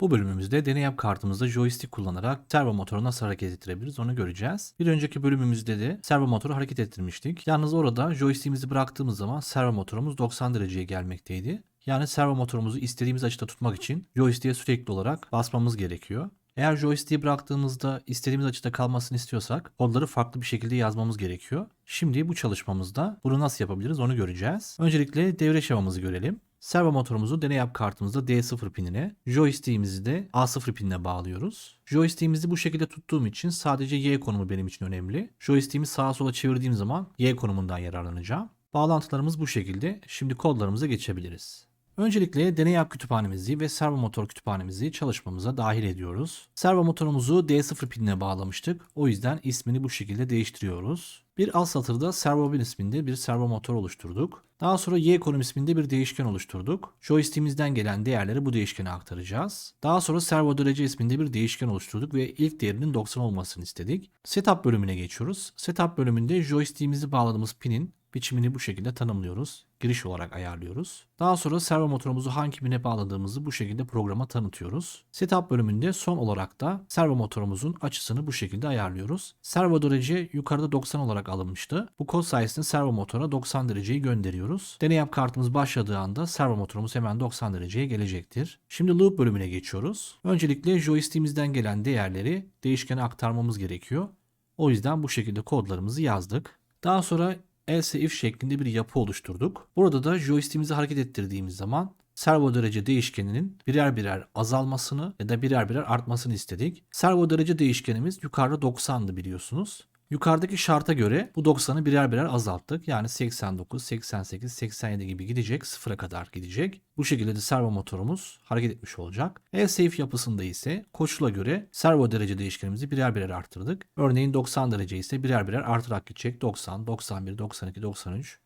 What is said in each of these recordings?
Bu bölümümüzde deney yap kartımızda joystick kullanarak servo motoru nasıl hareket ettirebiliriz onu göreceğiz. Bir önceki bölümümüzde de servo motoru hareket ettirmiştik. Yalnız orada joystick'imizi bıraktığımız zaman servo motorumuz 90 dereceye gelmekteydi. Yani servo motorumuzu istediğimiz açıda tutmak için joystick'e sürekli olarak basmamız gerekiyor. Eğer joystick'i bıraktığımızda istediğimiz açıda kalmasını istiyorsak kodları farklı bir şekilde yazmamız gerekiyor. Şimdi bu çalışmamızda bunu nasıl yapabiliriz onu göreceğiz. Öncelikle devre şemamızı görelim. Servo motorumuzu deney yap kartımızda D0 pinine, joystick'imizi de A0 pinine bağlıyoruz. Joystick'imizi bu şekilde tuttuğum için sadece Y konumu benim için önemli. Joystick'imi sağa sola çevirdiğim zaman Y konumundan yararlanacağım. Bağlantılarımız bu şekilde. Şimdi kodlarımıza geçebiliriz. Öncelikle deney yap kütüphanemizi ve servo motor kütüphanemizi çalışmamıza dahil ediyoruz. Servo motorumuzu D0 pinine bağlamıştık. O yüzden ismini bu şekilde değiştiriyoruz. Bir alt satırda servo 1 isminde bir servo motor oluşturduk. Daha sonra y konum isminde bir değişken oluşturduk. Joystick'imizden gelen değerleri bu değişkene aktaracağız. Daha sonra servo derece isminde bir değişken oluşturduk ve ilk değerinin 90 olmasını istedik. Setup bölümüne geçiyoruz. Setup bölümünde joystick'imizi bağladığımız pinin biçimini bu şekilde tanımlıyoruz. Giriş olarak ayarlıyoruz. Daha sonra servo motorumuzu hangi pine bağladığımızı bu şekilde programa tanıtıyoruz. Setup bölümünde son olarak da servo motorumuzun açısını bu şekilde ayarlıyoruz. Servo derece yukarıda 90 olarak alınmıştı. Bu kod sayesinde servo motora 90 dereceyi gönderiyoruz. Deney yap kartımız başladığı anda servo motorumuz hemen 90 dereceye gelecektir. Şimdi loop bölümüne geçiyoruz. Öncelikle joystick'imizden gelen değerleri değişkene aktarmamız gerekiyor. O yüzden bu şekilde kodlarımızı yazdık. Daha sonra else if şeklinde bir yapı oluşturduk. Burada da joystick'imizi hareket ettirdiğimiz zaman servo derece değişkeninin birer birer azalmasını ya da birer birer artmasını istedik. Servo derece değişkenimiz yukarıda 90'dı biliyorsunuz. Yukarıdaki şarta göre bu 90'ı birer birer azalttık. Yani 89, 88, 87 gibi gidecek. Sıfıra kadar gidecek. Bu şekilde de servo motorumuz hareket etmiş olacak. E-Safe yapısında ise koşula göre servo derece değişkenimizi birer birer arttırdık. Örneğin 90 derece ise birer birer artarak gidecek. 90, 91, 92, 93,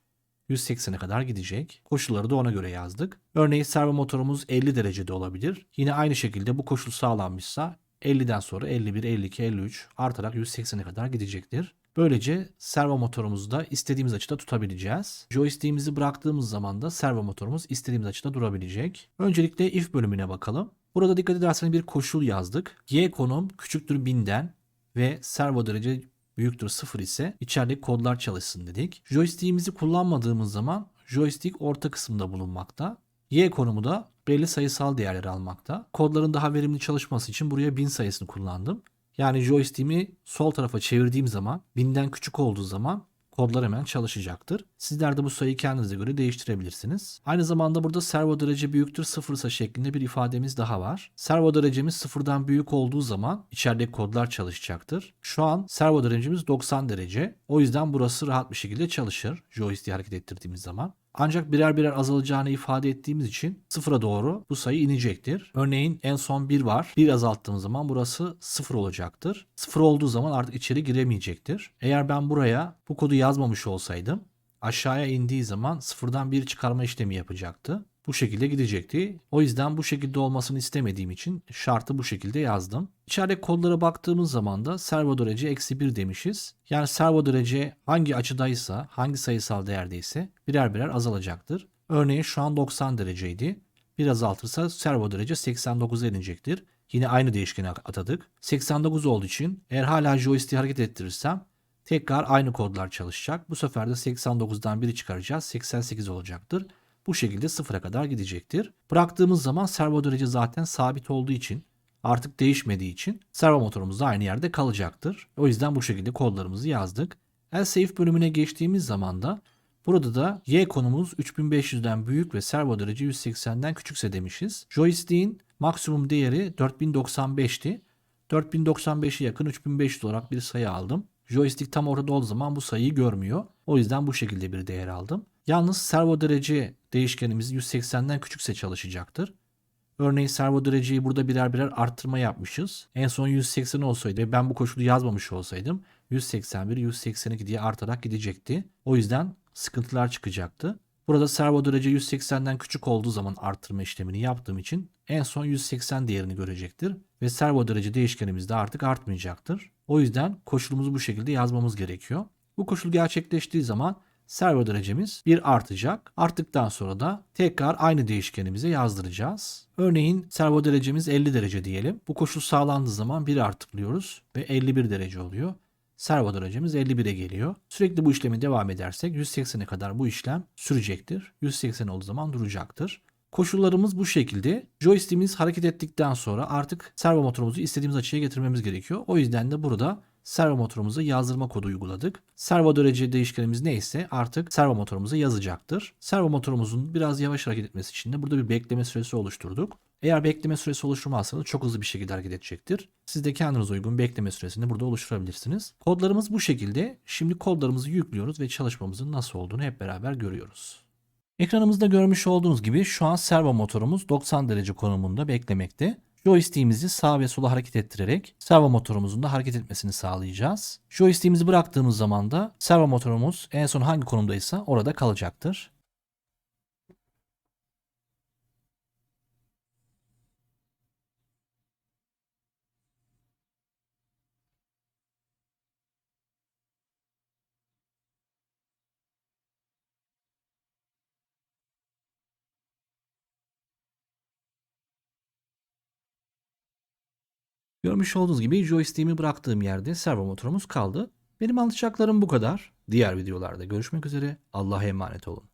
180'e kadar gidecek. Koşulları da ona göre yazdık. Örneğin servo motorumuz 50 derecede olabilir. Yine aynı şekilde bu koşul sağlanmışsa 50'den sonra 51, 52, 53 artarak 180'e kadar gidecektir. Böylece servo motorumuzu da istediğimiz açıda tutabileceğiz. Joystick'imizi bıraktığımız zaman da servo motorumuz istediğimiz açıda durabilecek. Öncelikle if bölümüne bakalım. Burada dikkat ederseniz bir koşul yazdık. Y konum küçüktür 1000'den ve servo derece büyüktür 0 ise içerideki kodlar çalışsın dedik. Joystick'imizi kullanmadığımız zaman joystick orta kısımda bulunmakta. Y konumu da belli sayısal değerleri almakta. Kodların daha verimli çalışması için buraya 1000 sayısını kullandım. Yani joystick'imi sol tarafa çevirdiğim zaman 1000'den küçük olduğu zaman kodlar hemen çalışacaktır. Sizler de bu sayıyı kendinize göre değiştirebilirsiniz. Aynı zamanda burada servo derece büyüktür sıfırsa şeklinde bir ifademiz daha var. Servo derecemiz sıfırdan büyük olduğu zaman içerideki kodlar çalışacaktır. Şu an servo derecemiz 90 derece. O yüzden burası rahat bir şekilde çalışır joystick'i hareket ettirdiğimiz zaman. Ancak birer birer azalacağını ifade ettiğimiz için sıfıra doğru bu sayı inecektir. Örneğin en son 1 var. 1 azalttığımız zaman burası 0 olacaktır. 0 olduğu zaman artık içeri giremeyecektir. Eğer ben buraya bu kodu yazmamış olsaydım aşağıya indiği zaman sıfırdan 1 çıkarma işlemi yapacaktı. Bu şekilde gidecekti. O yüzden bu şekilde olmasını istemediğim için şartı bu şekilde yazdım. İçeride kodlara baktığımız zaman da servo derece eksi 1 demişiz. Yani servo derece hangi açıdaysa, hangi sayısal değerdeyse birer birer azalacaktır. Örneğin şu an 90 dereceydi. Bir azaltırsa servo derece 89'a inecektir. Yine aynı değişkeni atadık. 89 olduğu için eğer hala joystick hareket ettirirsem tekrar aynı kodlar çalışacak. Bu sefer de 89'dan 1'i çıkaracağız. 88 olacaktır. Bu şekilde sıfıra kadar gidecektir. Bıraktığımız zaman servo derece zaten sabit olduğu için artık değişmediği için servo motorumuz da aynı yerde kalacaktır. O yüzden bu şekilde kodlarımızı yazdık. Else bölümüne geçtiğimiz zaman da burada da y konumuz 3500'den büyük ve servo derece 180'den küçükse demişiz. Joystick'in maksimum değeri 4095'ti. 4095'e yakın 3500 olarak bir sayı aldım. Joystick tam ortada olduğu zaman bu sayıyı görmüyor. O yüzden bu şekilde bir değer aldım. Yalnız servo derece değişkenimiz 180'den küçükse çalışacaktır. Örneğin servo dereceyi burada birer birer arttırma yapmışız. En son 180 olsaydı ve ben bu koşulu yazmamış olsaydım 181, 182 diye artarak gidecekti. O yüzden sıkıntılar çıkacaktı. Burada servo derece 180'den küçük olduğu zaman arttırma işlemini yaptığım için en son 180 değerini görecektir. Ve servo derece değişkenimiz de artık artmayacaktır. O yüzden koşulumuzu bu şekilde yazmamız gerekiyor. Bu koşul gerçekleştiği zaman servo derecemiz 1 artacak. Arttıktan sonra da tekrar aynı değişkenimize yazdıracağız. Örneğin servo derecemiz 50 derece diyelim. Bu koşul sağlandığı zaman 1 artırılıyoruz ve 51 derece oluyor. Servo derecemiz 51'e geliyor. Sürekli bu işlemi devam edersek 180'e kadar bu işlem sürecektir. 180 olduğu zaman duracaktır. Koşullarımız bu şekilde. Joystick'imiz hareket ettikten sonra artık servo motorumuzu istediğimiz açıya getirmemiz gerekiyor. O yüzden de burada servo motorumuza yazdırma kodu uyguladık. Servo derece değişkenimiz neyse artık servo motorumuza yazacaktır. Servo motorumuzun biraz yavaş hareket etmesi için de burada bir bekleme süresi oluşturduk. Eğer bekleme süresi oluşturmazsanız çok hızlı bir şekilde hareket edecektir. Siz de kendiniz uygun bekleme süresini burada oluşturabilirsiniz. Kodlarımız bu şekilde. Şimdi kodlarımızı yüklüyoruz ve çalışmamızın nasıl olduğunu hep beraber görüyoruz. Ekranımızda görmüş olduğunuz gibi şu an servo motorumuz 90 derece konumunda beklemekte. Joystick'imizi sağa ve sola hareket ettirerek servo motorumuzun da hareket etmesini sağlayacağız. Joystick'imizi bıraktığımız zaman da servo motorumuz en son hangi konumdaysa orada kalacaktır. Görmüş olduğunuz gibi joystick'imi bıraktığım yerde servo motorumuz kaldı. Benim anlatacaklarım bu kadar. Diğer videolarda görüşmek üzere. Allah'a emanet olun.